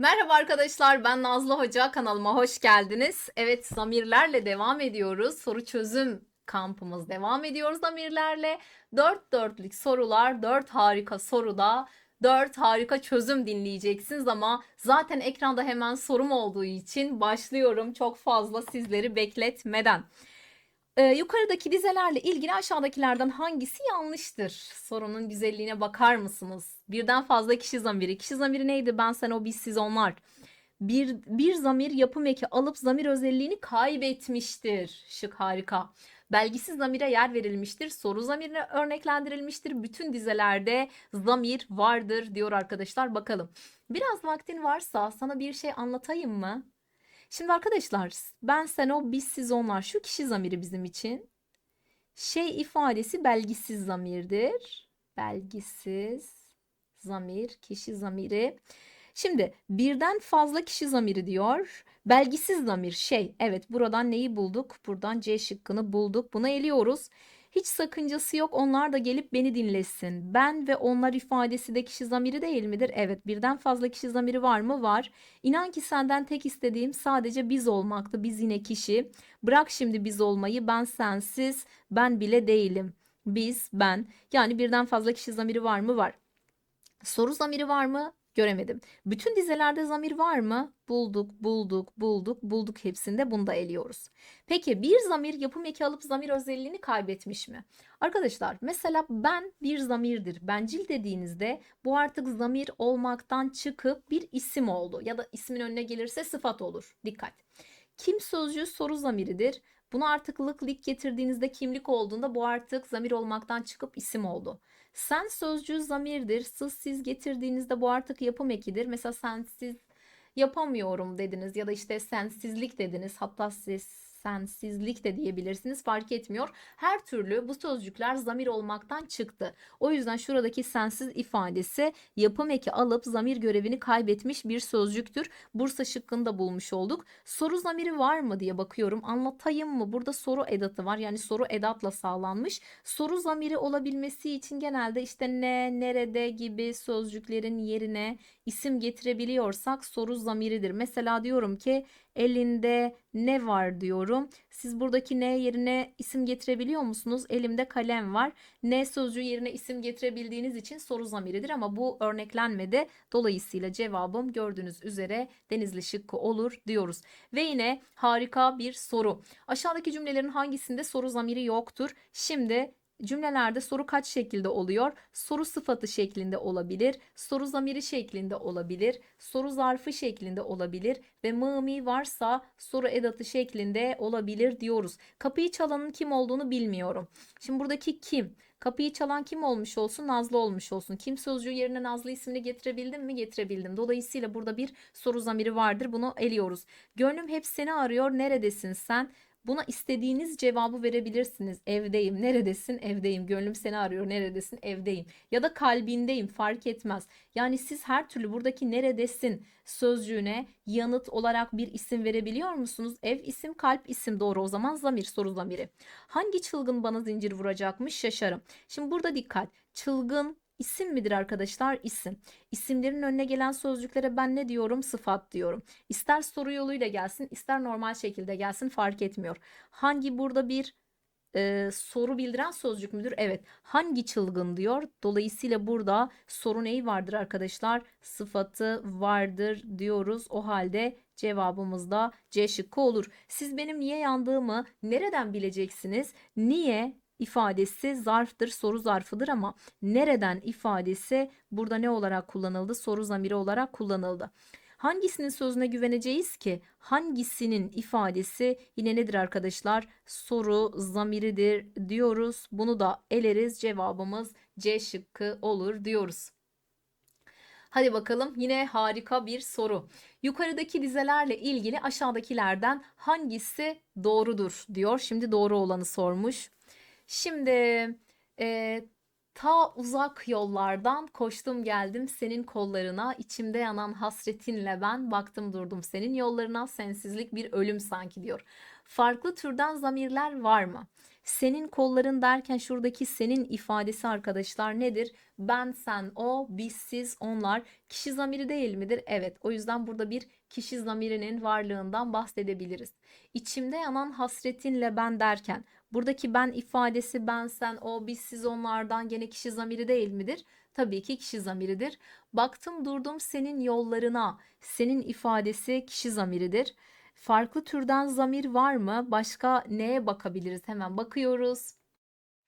Merhaba arkadaşlar, ben Nazlı Hoca. Kanalıma hoş geldiniz. Evet, zamirlerle devam ediyoruz. Soru çözüm kampımız devam ediyor zamirlerle. Dört dörtlük sorular, dört harika soruda, dört harika çözüm dinleyeceksiniz ama zaten ekranda hemen sorum olduğu için başlıyorum çok fazla sizleri bekletmeden. Ee, yukarıdaki dizelerle ilgili aşağıdakilerden hangisi yanlıştır? Sorunun güzelliğine bakar mısınız? Birden fazla kişi zamiri. Kişi zamiri neydi? Ben, sen, o, biz, siz, onlar. Bir, bir zamir yapım eki alıp zamir özelliğini kaybetmiştir. Şık harika. Belgisiz zamire yer verilmiştir. Soru zamirine örneklendirilmiştir. Bütün dizelerde zamir vardır diyor arkadaşlar. Bakalım. Biraz vaktin varsa sana bir şey anlatayım mı? Şimdi arkadaşlar ben sen o biz siz onlar şu kişi zamiri bizim için. Şey ifadesi belgisiz zamirdir. Belgisiz zamir kişi zamiri. Şimdi birden fazla kişi zamiri diyor. Belgisiz zamir şey. Evet buradan neyi bulduk? Buradan C şıkkını bulduk. Buna eliyoruz. Hiç sakıncası yok. Onlar da gelip beni dinlesin. Ben ve onlar ifadesi de kişi zamiri değil midir? Evet. Birden fazla kişi zamiri var mı? Var. İnan ki senden tek istediğim sadece biz olmaktı. Biz yine kişi. Bırak şimdi biz olmayı. Ben sensiz, ben bile değilim. Biz, ben. Yani birden fazla kişi zamiri var mı? Var. Soru zamiri var mı? Göremedim. Bütün dizelerde zamir var mı? Bulduk, bulduk, bulduk, bulduk hepsinde bunu da eliyoruz. Peki bir zamir yapım eki alıp zamir özelliğini kaybetmiş mi? Arkadaşlar mesela ben bir zamirdir. Bencil dediğinizde bu artık zamir olmaktan çıkıp bir isim oldu. Ya da ismin önüne gelirse sıfat olur. Dikkat. Kim sözcüğü soru zamiridir. Bunu artık lik getirdiğinizde kimlik olduğunda bu artık zamir olmaktan çıkıp isim oldu. Sen sözcüğü zamirdir. Sız siz getirdiğinizde bu artık yapım ekidir. Mesela sensiz yapamıyorum dediniz ya da işte sensizlik dediniz. Hatta siz sensizlik de diyebilirsiniz fark etmiyor. Her türlü bu sözcükler zamir olmaktan çıktı. O yüzden şuradaki sensiz ifadesi yapım eki alıp zamir görevini kaybetmiş bir sözcüktür. Bursa şıkkını bulmuş olduk. Soru zamiri var mı diye bakıyorum. Anlatayım mı? Burada soru edatı var. Yani soru edatla sağlanmış. Soru zamiri olabilmesi için genelde işte ne, nerede gibi sözcüklerin yerine isim getirebiliyorsak soru zamiridir. Mesela diyorum ki elinde ne var diyorum. Siz buradaki ne yerine isim getirebiliyor musunuz? Elimde kalem var. Ne sözcüğü yerine isim getirebildiğiniz için soru zamiridir ama bu örneklenmedi. Dolayısıyla cevabım gördüğünüz üzere denizli şıkkı olur diyoruz. Ve yine harika bir soru. Aşağıdaki cümlelerin hangisinde soru zamiri yoktur? Şimdi Cümlelerde soru kaç şekilde oluyor? Soru sıfatı şeklinde olabilir, soru zamiri şeklinde olabilir, soru zarfı şeklinde olabilir ve mımi varsa soru edatı şeklinde olabilir diyoruz. Kapıyı çalanın kim olduğunu bilmiyorum. Şimdi buradaki kim? Kapıyı çalan kim olmuş olsun? Nazlı olmuş olsun. Kim sözcüğü yerine Nazlı ismini getirebildim mi? Getirebildim. Dolayısıyla burada bir soru zamiri vardır. Bunu eliyoruz. Gönlüm hep seni arıyor. Neredesin sen? Buna istediğiniz cevabı verebilirsiniz. Evdeyim. Neredesin? Evdeyim. Gönlüm seni arıyor. Neredesin? Evdeyim. Ya da kalbindeyim. Fark etmez. Yani siz her türlü buradaki neredesin sözcüğüne yanıt olarak bir isim verebiliyor musunuz? Ev isim, kalp isim doğru. O zaman zamir, soru zamiri. Hangi çılgın bana zincir vuracakmış? Şaşarım. Şimdi burada dikkat. Çılgın İsim midir arkadaşlar? İsim. İsimlerin önüne gelen sözcüklere ben ne diyorum? Sıfat diyorum. İster soru yoluyla gelsin, ister normal şekilde gelsin fark etmiyor. Hangi burada bir e, soru bildiren sözcük müdür? Evet. Hangi çılgın diyor. Dolayısıyla burada soru neyi vardır arkadaşlar? Sıfatı vardır diyoruz. O halde cevabımız da C şıkkı olur. Siz benim niye yandığımı nereden bileceksiniz? Niye ifadesi zarftır, soru zarfıdır ama nereden ifadesi burada ne olarak kullanıldı? Soru zamiri olarak kullanıldı. Hangisinin sözüne güveneceğiz ki? Hangisinin ifadesi yine nedir arkadaşlar? Soru zamiridir diyoruz. Bunu da eleriz. Cevabımız C şıkkı olur diyoruz. Hadi bakalım yine harika bir soru. Yukarıdaki dizelerle ilgili aşağıdakilerden hangisi doğrudur diyor. Şimdi doğru olanı sormuş. Şimdi e, ta uzak yollardan koştum geldim senin kollarına içimde yanan hasretinle ben baktım durdum senin yollarına sensizlik bir ölüm sanki diyor. Farklı türden zamirler var mı? Senin kolların derken şuradaki senin ifadesi arkadaşlar nedir? Ben, sen, o, biz, siz, onlar. Kişi zamiri değil midir? Evet. O yüzden burada bir kişi zamirinin varlığından bahsedebiliriz. İçimde yanan hasretinle ben derken buradaki ben ifadesi ben, sen, o, biz, siz, onlardan gene kişi zamiri değil midir? Tabii ki kişi zamiridir. Baktım durdum senin yollarına. Senin ifadesi kişi zamiridir. Farklı türden zamir var mı? Başka neye bakabiliriz? Hemen bakıyoruz.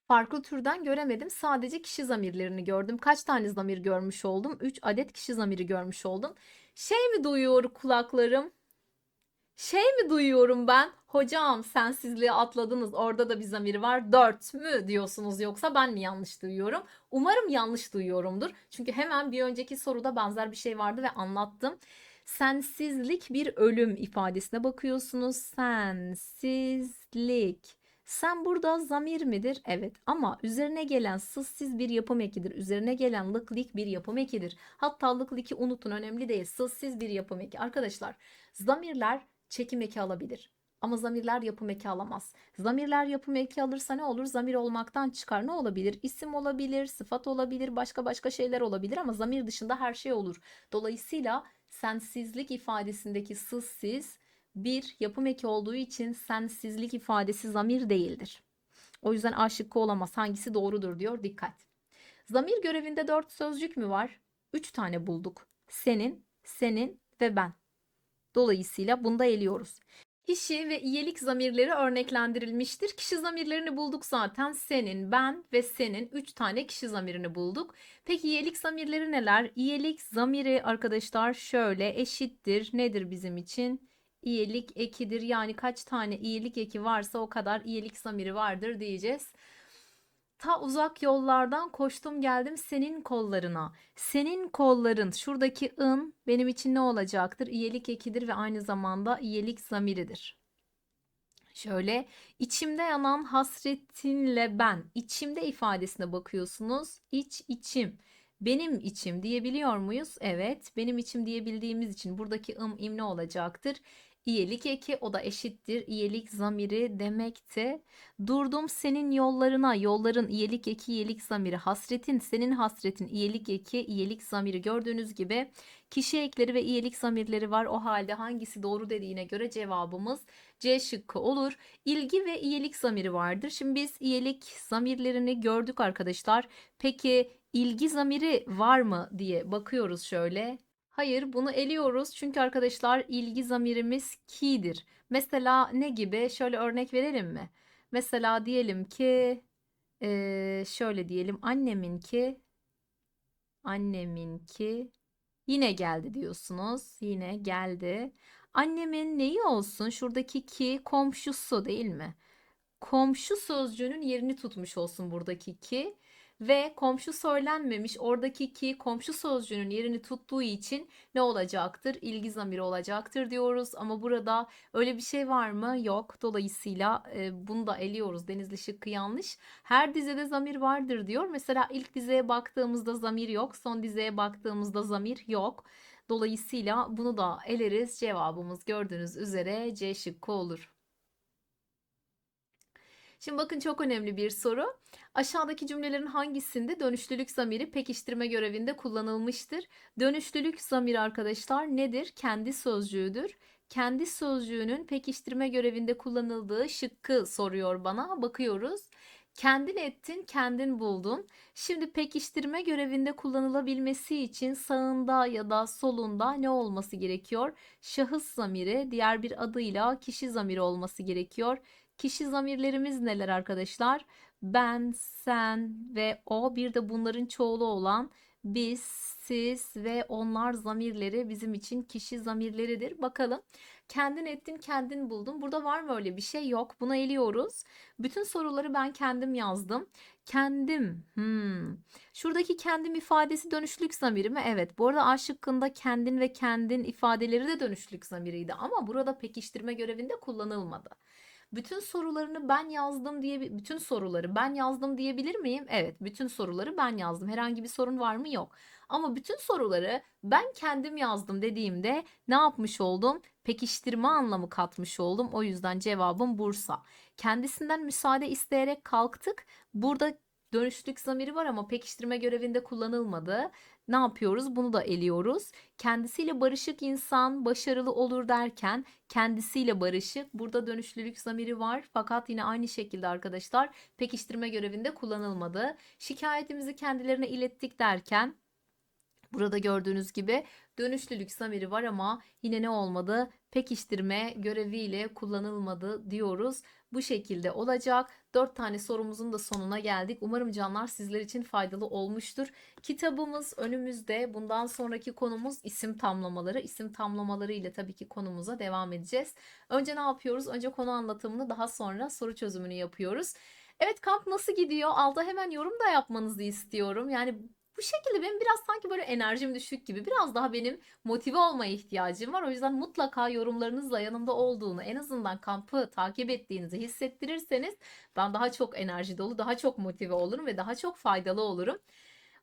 Farklı türden göremedim. Sadece kişi zamirlerini gördüm. Kaç tane zamir görmüş oldum? 3 adet kişi zamiri görmüş oldum. Şey mi duyuyor kulaklarım? Şey mi duyuyorum ben? Hocam sensizliği atladınız. Orada da bir zamir var. 4 mü diyorsunuz yoksa ben mi yanlış duyuyorum? Umarım yanlış duyuyorumdur. Çünkü hemen bir önceki soruda benzer bir şey vardı ve anlattım. Sensizlik bir ölüm ifadesine bakıyorsunuz. Sensizlik. Sen burada zamir midir? Evet ama üzerine gelen sızsiz bir yapım ekidir. Üzerine gelen lıklik bir yapım ekidir. Hatta lıkliki unutun önemli değil. Sızsiz bir yapım eki. Arkadaşlar zamirler çekim eki alabilir. Ama zamirler yapım eki alamaz. Zamirler yapım eki alırsa ne olur? Zamir olmaktan çıkar. Ne olabilir? İsim olabilir, sıfat olabilir, başka başka şeyler olabilir ama zamir dışında her şey olur. Dolayısıyla sensizlik ifadesindeki sızsiz bir yapım eki olduğu için sensizlik ifadesi zamir değildir. O yüzden A şıkkı olamaz. Hangisi doğrudur diyor. Dikkat. Zamir görevinde dört sözcük mü var? Üç tane bulduk. Senin, senin ve ben. Dolayısıyla bunda eliyoruz. Kişi ve iyelik zamirleri örneklendirilmiştir. Kişi zamirlerini bulduk zaten. Senin, ben ve senin 3 tane kişi zamirini bulduk. Peki iyelik zamirleri neler? İyelik zamiri arkadaşlar şöyle eşittir. Nedir bizim için? İyelik ekidir. Yani kaç tane iyelik eki varsa o kadar iyelik zamiri vardır diyeceğiz. Ta uzak yollardan koştum geldim senin kollarına. Senin kolların şuradaki ın benim için ne olacaktır? İyelik ekidir ve aynı zamanda iyelik zamiridir. Şöyle içimde yanan hasretinle ben içimde ifadesine bakıyorsunuz. İç içim. Benim içim diyebiliyor muyuz? Evet. Benim içim diyebildiğimiz için buradaki ım im ne olacaktır? İyelik eki o da eşittir. İyelik zamiri demekti. Durdum senin yollarına. Yolların iyelik eki, iyelik zamiri. Hasretin, senin hasretin, iyelik eki, iyelik zamiri. Gördüğünüz gibi kişi ekleri ve iyelik zamirleri var. O halde hangisi doğru dediğine göre cevabımız C şıkkı olur. İlgi ve iyelik zamiri vardır. Şimdi biz iyelik zamirlerini gördük arkadaşlar. Peki ilgi zamiri var mı diye bakıyoruz şöyle. Hayır, bunu eliyoruz çünkü arkadaşlar ilgi zamirimiz ki'dir. Mesela ne gibi? Şöyle örnek verelim mi? Mesela diyelim ki eee, şöyle diyelim anneminki anneminki yine geldi diyorsunuz. Yine geldi. Annemin neyi olsun? Şuradaki ki komşusu değil mi? Komşu sözcüğünün yerini tutmuş olsun buradaki ki ve komşu söylenmemiş oradaki ki komşu sözcüğünün yerini tuttuğu için ne olacaktır? İlgi zamiri olacaktır diyoruz ama burada öyle bir şey var mı? Yok. Dolayısıyla e, bunu da eliyoruz. Denizli şıkkı yanlış. Her dizede zamir vardır diyor. Mesela ilk dizeye baktığımızda zamir yok. Son dizeye baktığımızda zamir yok. Dolayısıyla bunu da eleriz. Cevabımız gördüğünüz üzere C şıkkı olur. Şimdi bakın çok önemli bir soru. Aşağıdaki cümlelerin hangisinde dönüşlülük zamiri pekiştirme görevinde kullanılmıştır? Dönüşlülük zamiri arkadaşlar nedir? Kendi sözcüğüdür. Kendi sözcüğünün pekiştirme görevinde kullanıldığı şıkkı soruyor bana. Bakıyoruz. Kendin ettin, kendin buldun. Şimdi pekiştirme görevinde kullanılabilmesi için sağında ya da solunda ne olması gerekiyor? Şahıs zamiri, diğer bir adıyla kişi zamiri olması gerekiyor. Kişi zamirlerimiz neler arkadaşlar? Ben, sen ve o bir de bunların çoğulu olan biz, siz ve onlar zamirleri bizim için kişi zamirleridir. Bakalım. Kendin ettin, kendin buldun. Burada var mı öyle bir şey? Yok. Buna eliyoruz. Bütün soruları ben kendim yazdım. Kendim. Hmm. Şuradaki kendim ifadesi dönüşlük zamiri mi? Evet. Bu arada A şıkkında kendin ve kendin ifadeleri de dönüşlük zamiriydi. Ama burada pekiştirme görevinde kullanılmadı. Bütün sorularını ben yazdım diye bütün soruları ben yazdım diyebilir miyim? Evet, bütün soruları ben yazdım. Herhangi bir sorun var mı? Yok. Ama bütün soruları ben kendim yazdım dediğimde ne yapmış oldum? pekiştirme anlamı katmış oldum. O yüzden cevabım Bursa. Kendisinden müsaade isteyerek kalktık. Burada dönüşlük zamiri var ama pekiştirme görevinde kullanılmadı. Ne yapıyoruz? Bunu da eliyoruz. Kendisiyle barışık insan başarılı olur derken kendisiyle barışık. Burada dönüşlülük zamiri var. Fakat yine aynı şekilde arkadaşlar pekiştirme görevinde kullanılmadı. Şikayetimizi kendilerine ilettik derken Burada gördüğünüz gibi dönüşlülük zamiri var ama yine ne olmadı? Pekiştirme göreviyle kullanılmadı diyoruz. Bu şekilde olacak. 4 tane sorumuzun da sonuna geldik. Umarım canlar sizler için faydalı olmuştur. Kitabımız önümüzde. Bundan sonraki konumuz isim tamlamaları. İsim tamlamaları ile tabii ki konumuza devam edeceğiz. Önce ne yapıyoruz? Önce konu anlatımını daha sonra soru çözümünü yapıyoruz. Evet kamp nasıl gidiyor? Alta hemen yorum da yapmanızı istiyorum. Yani bu şekilde benim biraz sanki böyle enerjim düşük gibi. Biraz daha benim motive olmaya ihtiyacım var. O yüzden mutlaka yorumlarınızla yanımda olduğunu, en azından kampı takip ettiğinizi hissettirirseniz ben daha çok enerji dolu, daha çok motive olurum ve daha çok faydalı olurum.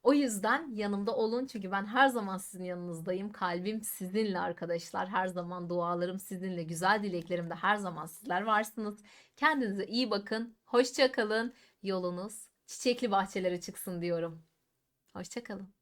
O yüzden yanımda olun çünkü ben her zaman sizin yanınızdayım. Kalbim sizinle arkadaşlar. Her zaman dualarım sizinle. Güzel dileklerimde her zaman sizler varsınız. Kendinize iyi bakın. Hoşça kalın. Yolunuz çiçekli bahçelere çıksın diyorum. Hoşçakalın.